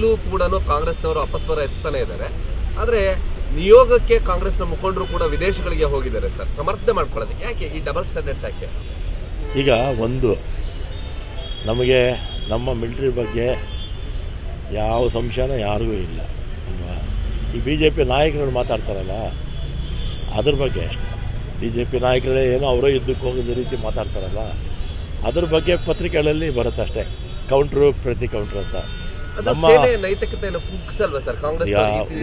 ಈಗಲೂ ಕೂಡ ಕಾಂಗ್ರೆಸ್ನವರು ಅಪಸ್ವರ ಎತ್ತಾನೆ ಇದ್ದಾರೆ. ಆದರೆ ನಿಯೋಗಕ್ಕೆ ಕಾಂಗ್ರೆಸ್ನ ಮುಖಂಡರು ಕೂಡ ವಿದೇಶಗಳಿಗೆ ಹೋಗಿದ್ದಾರೆ ಸರ್. ಸಮರ್ಥನೆ ಮಾಡ್ಕೊಳ್ಳೋದಕ್ಕೆ. ಯಾಕೆ? ಈ ಡಬಲ್ ಸ್ಟ್ಯಾಂಡರ್ಡ್ಸ್ ಯಾಕೆ? ಈಗ ಒಂದು, ನಮಗೆ ನಮ್ಮ ಮಿಲ್ಟ್ರಿ ಬಗ್ಗೆ ಯಾವ ಸಂಶಯನ ಯಾರಿಗೂ ಇಲ್ಲ. ಅಲ್ವಾ ಈ ಬಿ ಜೆ ಪಿ ನಾಯಕರುಗಳು ಮಾತಾಡ್ತಾರಲ್ಲ, ಅದ್ರ ಬಗ್ಗೆ ಅಷ್ಟೇ. ಬಿ ಜೆ ಪಿ ನಾಯಕರೇ ಏನೋ ಅವರೇ ಯುದ್ಧಕ್ಕೆ ಹೋಗೋದ ರೀತಿ ಮಾತಾಡ್ತಾರಲ್ಲ, ಅದ್ರ ಬಗ್ಗೆ ಪತ್ರಿಕೆಗಳಲ್ಲಿ ಬರುತ್ತೆ ಅಷ್ಟೇ ಕೌಂಟ್ರು ಪ್ರತಿ ಕೌಂಟ್ರು ಅಂತ. ನಮ್ಮ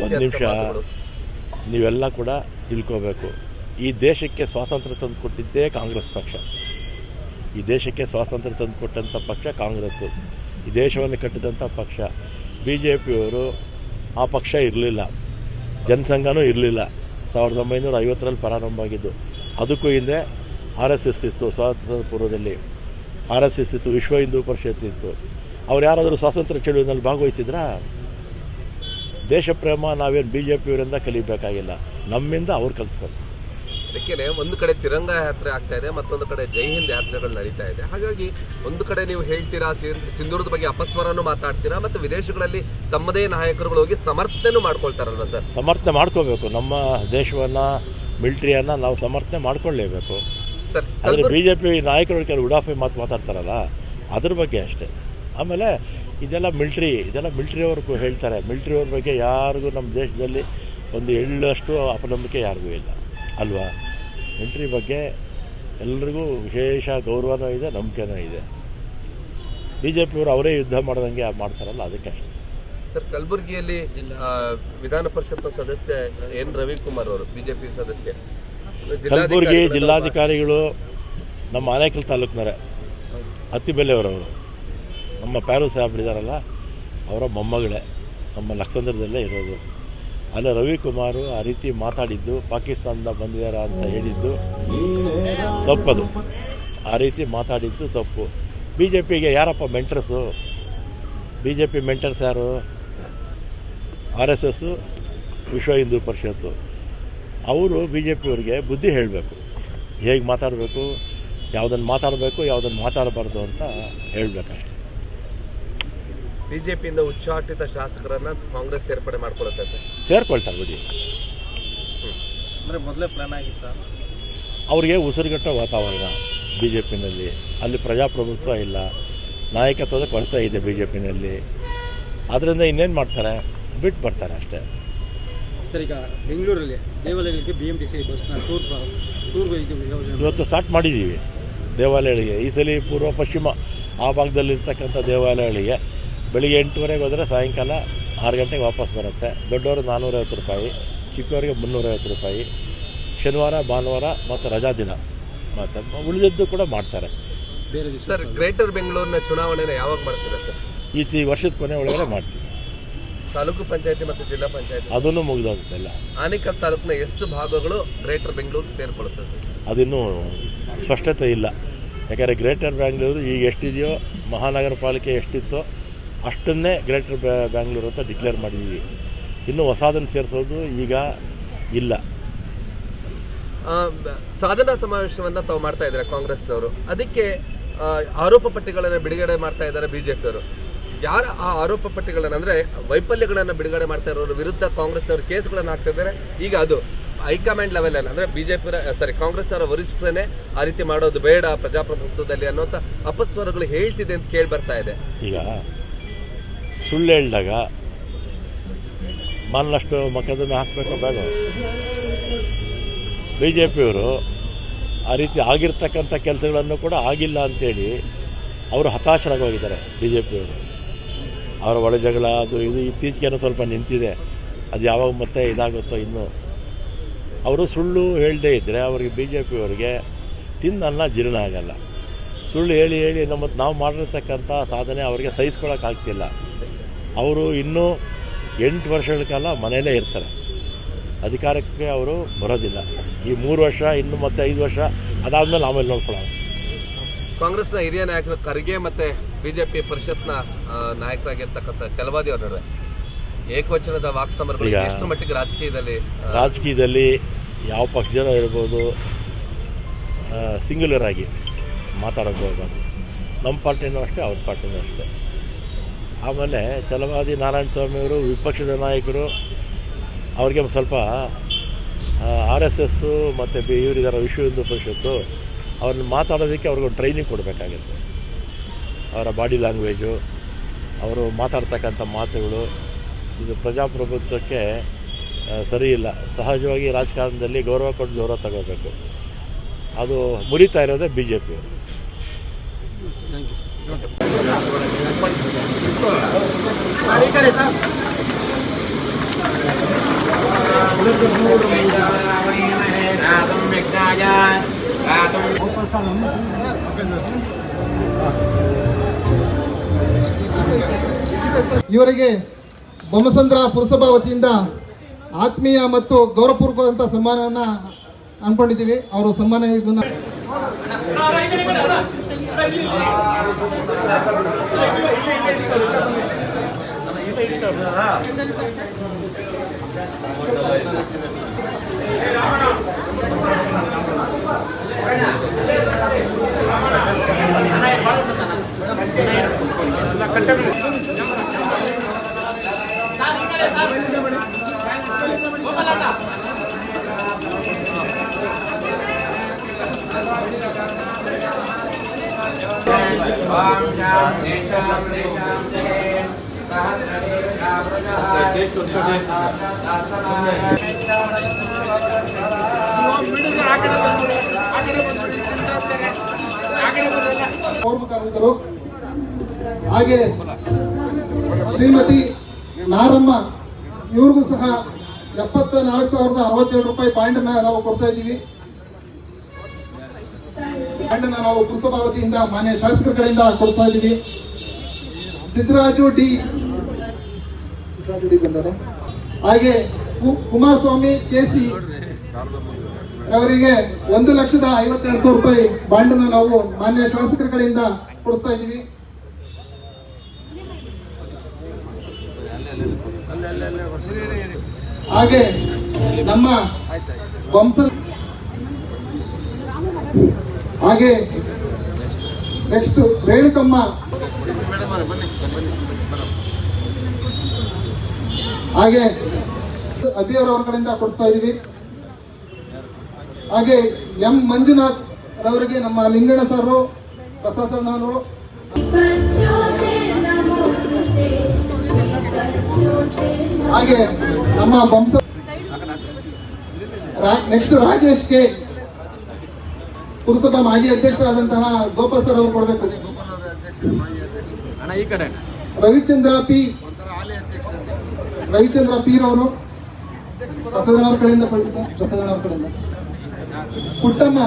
ಒಂದು ನಿಮಿಷ. ನೀವೆಲ್ಲ ಕೂಡ ತಿಳ್ಕೋಬೇಕು. ಈ ದೇಶಕ್ಕೆ ಸ್ವಾತಂತ್ರ್ಯ ತಂದು ಕೊಟ್ಟಿದ್ದೇ ಕಾಂಗ್ರೆಸ್ ಪಕ್ಷ. ಈ ದೇಶಕ್ಕೆ ಸ್ವಾತಂತ್ರ್ಯ ತಂದು ಕೊಟ್ಟಂಥ ಪಕ್ಷ ಕಾಂಗ್ರೆಸ್ಸು ಈ ದೇಶವನ್ನು ಕಟ್ಟಿದಂಥ ಪಕ್ಷ. ಬಿ ಜೆ ಪಿಯವರು ಆ ಪಕ್ಷ ಇರಲಿಲ್ಲ. ಜನಸಂಘನೂ ಇರಲಿಲ್ಲ. ಸಾವಿರದ ಒಂಬೈನೂರ ಐವತ್ತರಲ್ಲಿ ಪ್ರಾರಂಭ ಆಗಿದ್ದು. ಅದಕ್ಕೂ ಹಿಂದೆ ಆರ್ ಎಸ್ ಎಸ್ ಇತ್ತು ಸ್ವಾತಂತ್ರ್ಯ ಪೂರ್ವದಲ್ಲಿ. ಆರ್ ಎಸ್ ಎಸ್ ಇತ್ತು ವಿಶ್ವ ಹಿಂದೂ ಪರಿಷತ್ ಇತ್ತು. ಅವ್ರು ಯಾರಾದರೂ ಸ್ವಾತಂತ್ರ್ಯ ಚಳುವಿನಲ್ಲಿ ಭಾಗವಹಿಸಿದ್ರಾ? ದೇಶ ಪ್ರೇಮ ನಾವೇನು ಬಿ ಜೆ ಪಿಯವರಿಂದ ಕಲಿಬೇಕಾಗಿಲ್ಲ. ನಮ್ಮಿಂದ ಅವ್ರು ಕಲ್ತ್ಕೊಂಡು ಅದಕ್ಕೆ ಒಂದು ಕಡೆ ತಿರಂಗ ಯಾತ್ರೆ ಆಗ್ತಾ ಇದೆ ಮತ್ತೊಂದು ಕಡೆ ಜೈ ಹಿಂದ್ ಯಾತ್ರೆಗಳು ನಡೀತಾ ಇದೆ. ಹಾಗಾಗಿ ಒಂದು ಕಡೆ ನೀವು ಹೇಳ್ತೀರಾ ಸಿಂಧೂರದ ಬಗ್ಗೆ ಅಪಸ್ವರನು ಮಾತಾಡ್ತೀರಾ ಮತ್ತು ವಿದೇಶಗಳಲ್ಲಿ ತಮ್ಮದೇ ನಾಯಕರುಗಳು ಹೋಗಿ ಸಮರ್ಥನೆ ಮಾಡ್ಕೊಳ್ತಾರಲ್ಲ ಸರ್? ಸಮರ್ಥನೆ ಮಾಡ್ಕೋಬೇಕು. ನಮ್ಮ ದೇಶವನ್ನು ಮಿಲ್ಟ್ರಿಯನ್ನು ನಾವು ಸಮರ್ಥನೆ ಮಾಡ್ಕೊಳ್ಳೇಬೇಕು ಸರ್ ಆದರೆ ಬಿ ಜೆ ಪಿ ನಾಯಕರು ಕೆಲವು ಉಡಾಫೆ ಮಾತು ಮಾತಾಡ್ತಾರಲ್ಲ ಅದ್ರ ಬಗ್ಗೆ ಅಷ್ಟೇ. ಆಮೇಲೆ ಇದೆಲ್ಲ ಮಿಲ್ಟ್ರಿ ಇದೆಲ್ಲ ಮಿಲ್ಟ್ರಿಯವ್ರಿಗೂ ಹೇಳ್ತಾರೆ. ಮಿಲ್ಟ್ರಿಯವ್ರ ಬಗ್ಗೆ ಯಾರಿಗೂ ನಮ್ಮ ದೇಶದಲ್ಲಿ ಒಂದು ಎಳ್ಳಷ್ಟು ಅಪನಂಬಿಕೆ ಯಾರಿಗೂ ಇಲ್ಲ. ಅಲ್ವಾ? ಮಿಲ್ಟ್ರಿ ಬಗ್ಗೆ ಎಲ್ರಿಗೂ ವಿಶೇಷ ಗೌರವನೂ ಇದೆ ನಂಬಿಕೆನೂ ಇದೆ. ಬಿ ಜೆ ಪಿಯವರು ಅವರೇ ಯುದ್ಧ ಮಾಡ್ದಂಗೆ ಮಾಡ್ತಾರಲ್ಲ ಅದಕ್ಕೆ ಅಷ್ಟೇ ಸರ್ ಕಲಬುರಗಿಯಲ್ಲಿ ವಿಧಾನ ಪರಿಷತ್ ಸದಸ್ಯ ಎನ್ ರವಿಕುಮಾರ್ ಅವರು ಬಿಜೆಪಿ ಸದಸ್ಯ. ಕಲಬುರಗಿ ಜಿಲ್ಲಾಧಿಕಾರಿಗಳ ಜಿಲ್ಲಾಧಿಕಾರಿಗಳು ನಮ್ಮ ಆನೇಕಲ್ ತಾಲೂಕಿನವರೇ ಅತ್ತಿಬೆಲೆಯವರವರು. ನಮ್ಮ ಪ್ಯಾರು ಸಾಹೇಬ್ ಇದ್ದಾರಲ್ಲ ಅವರ ಮೊಮ್ಮಗಳೇ, ನಮ್ಮ ಲಕ್ಷಂದ್ರದಲ್ಲೇ ಇರೋದು. ಅಲ್ಲ ರವಿಕುಮಾರು ಆ ರೀತಿ ಮಾತಾಡಿದ್ದು, ಪಾಕಿಸ್ತಾನದಿಂದ ಬಂದಿದಾರ ಅಂತ ಹೇಳಿದ್ದು ತಪ್ಪದು. ಆ ರೀತಿ ಮಾತಾಡಿದ್ದು ತಪ್ಪು. ಬಿ ಜೆ ಪಿಗೆ ಯಾರಪ್ಪ mentors? B J P mentors ಯಾರು? R S S Vishwa Hindu Parishad. ಅವರು ಬಿ ಜೆ ಪಿಯವ್ರಿಗೆ ಬುದ್ಧಿ ಹೇಳಬೇಕು. ಹೇಗೆ ಮಾತಾಡಬೇಕು ಯಾವುದನ್ನು ಮಾತಾಡಬೇಕು ಯಾವುದನ್ನು ಮಾತಾಡಬಾರ್ದು ಅಂತ ಹೇಳಬೇಕಷ್ಟೆ. ಬಿಜೆಪಿಯಿಂದ ಉಚ್ಚಾಟಿತ ಶಾಸಕರನ್ನ ಕಾಂಗ್ರೆಸ್ ಸೇರ್ಪಡೆ ಮಾಡ್ಕೊಳ್ಳುತ್ತೆ ಸರ್ ಸೇರ್ಕೊಳ್ತಾರೆ ಬಿಡಿ. ಅಂದ್ರೆ ಮೊದಲೇ ಪ್ಲಾನ್ ಆಗಿತ್ತ? ಅವರಿಗೆ ಉಸಿರುಗಟ್ಟ ವಾತಾವರಣ ಬಿ ಜೆ ಪಿನಲ್ಲಿ ಅಲ್ಲಿ ಪ್ರಜಾಪ್ರಭುತ್ವ ಇಲ್ಲ. ನಾಯಕತ್ವದ ಕೊರತೆ ಇದೆ ಬಿ ಜೆ ಪಿನಲ್ಲಿ ಅದರಿಂದ ಇನ್ನೇನು ಮಾಡ್ತಾರೆ? ಬಿಟ್ಟು ಬರ್ತಾರೆ ಅಷ್ಟೇ. ಸರಿ ಈಗ ಬೆಂಗಳೂರಲ್ಲಿ ದೇವಾಲಯಗಳಿಗೆ ಬಿ ಎಂ ಟಿ ಸಿ ಬಸ್ನ ಟೂರ್ ಟೂರ್ ಇದು ಇವತ್ತು ಸ್ಟಾರ್ಟ್ ಮಾಡಿದ್ದೀವಿ ದೇವಾಲಯಗಳಿಗೆ. ಈ ಸಲ ಪೂರ್ವ ಪಶ್ಚಿಮ ಆ ಭಾಗದಲ್ಲಿರ್ತಕ್ಕಂಥ ದೇವಾಲಯಗಳಿಗೆ ಬೆಳಿಗ್ಗೆ ಎಂಟುವರೆಗೆ ಹೋದರೆ ಸಾಯಂಕಾಲ ಆರು ಗಂಟೆಗೆ ವಾಪಸ್ ಬರುತ್ತೆ. ದೊಡ್ಡವರು ನಾನ್ನೂರೈವತ್ತು ರೂಪಾಯಿ ಚಿಕ್ಕವರಿಗೆ ಮುನ್ನೂರೈವತ್ತು ರೂಪಾಯಿ. ಶನಿವಾರ ಭಾನುವಾರ ಮತ್ತು ರಜಾ ದಿನ ಮತ್ತು ಉಳಿದದ್ದು ಕೂಡ ಮಾಡ್ತಾರೆ. ಬೇರೆ ದಿವಸ ಸರ್ ಗ್ರೇಟರ್ ಬೆಂಗಳೂರಿನ ಚುನಾವಣೆನ ಯಾವಾಗ ಮಾಡ್ತೀರ ಸರ್? ಈ ವರ್ಷದ ಕೊನೆ ಒಳಗಡೆ ಮಾಡ್ತೀವಿ. ತಾಲೂಕು ಪಂಚಾಯತಿ ಮತ್ತು ಜಿಲ್ಲಾ ಪಂಚಾಯತಿ? ಅದನ್ನು ಮುಗಿದೋಗುತ್ತಲ್ಲ ಆನೇಕಲ್ ತಾಲೂಕಿನ ಎಷ್ಟು ಭಾಗಗಳು ಗ್ರೇಟರ್ ಬೆಂಗಳೂರು ಸೇರ್ಕೊಳ್ಳುತ್ತೆ ಸರ್? ಅದಿನ್ನೂ ಸ್ಪಷ್ಟತೆ ಇಲ್ಲ. ಯಾಕಂದರೆ ಗ್ರೇಟರ್ ಬೆಂಗಳೂರು ಈಗ ಎಷ್ಟಿದೆಯೋ ಮಹಾನಗರ ಪಾಲಿಕೆ ಎಷ್ಟಿತ್ತೋ ಅಷ್ಟನ್ನೇ ಗ್ರೇಟರ್ ಬ್ಯಾಂಗ್ಳೂರು ಅಂತ ಡಿಕ್ಲೇರ್ ಮಾಡಿದ್ದೀವಿ ಇನ್ನು ಹೊಸದನ್ನು ಸೇರಿಸೋದು ಈಗ ಇಲ್ಲ. ಸಾಧನಾ ಸಮಾವೇಶವನ್ನ ತಾವು ಮಾಡ್ತಾ ಇದ್ದಾರೆ ಕಾಂಗ್ರೆಸ್ನವರು. ಅದಕ್ಕೆ ಆರೋಪ ಪಟ್ಟಿಗಳನ್ನ ಬಿಡುಗಡೆ ಮಾಡ್ತಾ ಇದ್ದಾರೆ ಬಿಜೆಪಿಯವರು. ಯಾರ ಆ ಆರೋಪ ಪಟ್ಟಿಗಳನ್ನ ಅಂದ್ರೆ ವೈಫಲ್ಯಗಳನ್ನ ಬಿಡುಗಡೆ ಮಾಡ್ತಾ ಇರೋರ ವಿರುದ್ಧ ಕಾಂಗ್ರೆಸ್ನವರು ಕೇಸ್ಗಳನ್ನು ಹಾಕ್ತಾ ಇದ್ದಾರೆ. ಈಗ ಅದು ಹೈಕಮಾಂಡ್ ಲೆವೆಲ್ ಬಿ ಅಂದ್ರೆ ಬಿಜೆಪಿ ಸಾರಿ ಕಾಂಗ್ರೆಸ್ನವರ ವರಿಷ್ಠರೇ ಆ ರೀತಿ ಮಾಡೋದು ಬೇಡ ಪ್ರಜಾಪ್ರಭುತ್ವದಲ್ಲಿ ಅನ್ನೋಂಥ ಅಪಸ್ವರಗಳು ಹೇಳ್ತಿದೆ ಅಂತ ಕೇಳಿ ಬರ್ತಾ ಇದೆ. ಈಗ ಸುಳ್ಳು ಹೇಳಿದಾಗ ಮನ್ನಷ್ಟು ಮಕ್ಕದನ್ನು ಹಾಕಬೇಕು ಬೇಡ. ಬಿ ಜೆ ಪಿಯವರು ಆ ರೀತಿ ಆಗಿರ್ತಕ್ಕಂಥ ಕೆಲಸಗಳನ್ನು ಕೂಡ ಆಗಿಲ್ಲ ಅಂತೇಳಿ ಅವರು ಹತಾಶರಾಗಿ ಹೋಗಿದ್ದಾರೆ ಬಿ ಜೆ ಪಿಯವರು ಅವರ ಒಳ ಜಗಳ, ಅದು ಇದು ಇತ್ತೀಚೆಗೆ ಸ್ವಲ್ಪ ನಿಂತಿದೆ. ಅದು ಯಾವಾಗ ಮತ್ತೆ ಇದಾಗುತ್ತೋ ಇನ್ನೂ. ಅವರು ಸುಳ್ಳು ಹೇಳದೇ ಇದ್ದರೆ ಅವರಿಗೆ ಬಿ ಜೆ ಪಿಯವರಿಗೆ ತಿನ್ನಲ್ಲ, ಜೀರ್ಣ ಆಗಲ್ಲ. ಸುಳ್ಳು ಹೇಳಿ ಹೇಳಿ ನಮ್ಮ ನಾವು ಮಾಡಿರ್ತಕ್ಕಂಥ ಸಾಧನೆ ಅವರಿಗೆ ಸಹಿಸ್ಕೊಳ್ಳೋಕ್ಕಾಗ್ತಿಲ್ಲ ಅವರು ಇನ್ನೂ ಎಂಟು ವರ್ಷಗಳ ಕಾಲ ಮನೆಯಲ್ಲೇ ಇರ್ತಾರೆ. ಅಧಿಕಾರಕ್ಕೆ ಅವರು ಬರೋದಿಲ್ಲ. ಈ ಮೂರು ವರ್ಷ ಇನ್ನು ಮತ್ತೆ ಐದು ವರ್ಷ ಅದಾದಮೇಲೆ ಆಮೇಲೆ ನೋಡ್ಕೊಳ್ಳೋಣ. ಕಾಂಗ್ರೆಸ್ನ ಹಿರಿಯ ನಾಯಕರು ಖರ್ಗೆ ಮತ್ತೆ ಬಿಜೆಪಿ ಪರಿಷತ್ನ ನಾಯಕರಾಗಿರ್ತಕ್ಕಂಥ ಚಲವಾದಿ ಅವರ ನಡುವೆ ಏಕವಚನದ ವಾಕ್ ಎಷ್ಟು ಮಟ್ಟಿಗೆ ರಾಜಕೀಯದಲ್ಲಿ ರಾಜಕೀಯದಲ್ಲಿ ಯಾವ ಪಕ್ಷದ ಇರ್ಬೋದು ಸಿಂಗ್ಯುಲರ್ ಆಗಿ ಮಾತಾಡೋದು ನಮ್ಮ ಪಾರ್ಟಿನೂ ಅಷ್ಟೇ ಅವ್ರ ಪಾರ್ಟಿನೂ ಅಷ್ಟೇ. ಆಮೇಲೆ ಚಲವಾದಿ ನಾರಾಯಣ ಸ್ವಾಮಿಯವರು ವಿಪಕ್ಷದ ನಾಯಕರು ಅವ್ರಿಗೆ ಸ್ವಲ್ಪ ಆರ್ ಎಸ್ ಎಸ್ಸು ಮತ್ತು ಬಿ ಇವರಿದ್ದಾರೆ ವಿಶ್ವ ಹಿಂದೂ ಪರಿಷತ್ತು ಅವ್ರನ್ನ ಮಾತಾಡೋದಕ್ಕೆ ಅವ್ರಿಗೊಂದು ಟ್ರೈನಿಂಗ್ ಕೊಡಬೇಕಾಗುತ್ತೆ. ಅವರ ಬಾಡಿ ಲ್ಯಾಂಗ್ವೇಜು ಅವರು ಮಾತಾಡ್ತಕ್ಕಂಥ ಮಾತುಗಳು ಇದು ಪ್ರಜಾಪ್ರಭುತ್ವಕ್ಕೆ ಸರಿಯಿಲ್ಲ ಸರಿ ಇಲ್ಲ. ಸಹಜವಾಗಿ ರಾಜಕಾರಣದಲ್ಲಿ ಗೌರವ ಕೊಟ್ಟು ಗೌರವ ತಗೋಬೇಕು. ಅದು ಮುರಿತಾ ಇರೋದೇ B J P thank you ಇವರಿಗೆ ಬೊಮ್ಮಸಂದ್ರ ಪುರಸಭಾ ವತಿಯಿಂದ ಆತ್ಮೀಯ ಮತ್ತು ಗೌರವಪೂರ್ವಕವಾದಂಥ ಸನ್ಮಾನವನ್ನು ಅನ್ಕೊಂಡಿದ್ದೀವಿ. ಅವರು ಸನ್ಮಾನ ಇದನ್ನ Thank you. ಹಾಗೆ ಶ್ರೀಮತಿ ನಾರಮ್ಮ, ಇವ್ರಿಗೂ ಸಹ ಎಪ್ಪತ್ತ ನಾಲ್ಕು ಸಾವಿರದ ಅರವತ್ತೇಳು ರೂಪಾಯಿ ಪಾಯಿಂಟ್ ನಾವು ಕೊಡ್ತಾ ಇದ್ದೀವಿ. ನಾವು ಪುರಸಭಾ ವತಿಯಿಂದ ಮಾನ್ಯ ಶಾಸಕರ ಕಡೆಯಿಂದ ಕೊಡ್ತಾ ಇದ್ದೀವಿ. ಸಿದ್ದರಾಜು ಡಿ. ಸಿದ್ದರಾಜು ಡಿ ಬಂದರೆ ಹಾಗೆ ಕು- ಕುಮಾರಸ್ವಾಮಿ, ಕೆಸಿ ಅವರಿಗೆ ಒಂದು ಲಕ್ಷದ ಐವತ್ತೆರಡು ಸಾವಿರ ರೂಪಾಯಿ ಬಾಂಡ್ ನಾವು ಮಾನ್ಯ ಶಾಸಕರ ಕಡೆಯಿಂದ ಕೊಡಿಸ್ತಾ ಇದ್ದೀವಿ. ಹಾಗೆ ನಮ್ಮ ಹಾಗೆ ನೆಕ್ಸ್ಟ್ ರೇಣುಕಮ್ಮ ಹಾಗೆ ಅಭಿಯವರವ್ರ ಕಡೆಯಿಂದ ಕೊಡಿಸ್ತಾ ಇದೀವಿ ಹಾಗೆ, ಎಂ. ಮಂಜುನಾಥ್ ರವರಿಗೆ ನಮ್ಮ ಲಿಂಗಣ್ಣ ಸರ್ ಪ್ರಶಾಸನವರು ಹಾಗೆ, ನಮ್ಮ ಬಂಸ ನೆಕ್ಸ್ಟ್ ರಾಜೇಶ್ ಕೆ ಪುರಸಭಾ ಮಾಜಿ ಅಧ್ಯಕ್ಷರಾದಂತಹ ಗೋಪಾಲ್ ಸರ್ ಅವರು ಕೊಡಬೇಕು. ಅಣ್ಣ ಈ ಕಡೆ. ರವಿಚಂದ್ರ ಪಿ. ರವಿಚಂದ್ರ ಪಿ ರವರು. ಪ್ರಸಾದನವ್ರ ಕಡೆಯಿಂದ ಪ್ರಸಾದನವ್ರ ಕಡೆಯಿಂದ. ಪುಟ್ಟಮ್ಮ.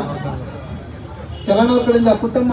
ಚಲನವ್ರ ಕಡೆಯಿಂದ ಪುಟ್ಟಮ್ಮ.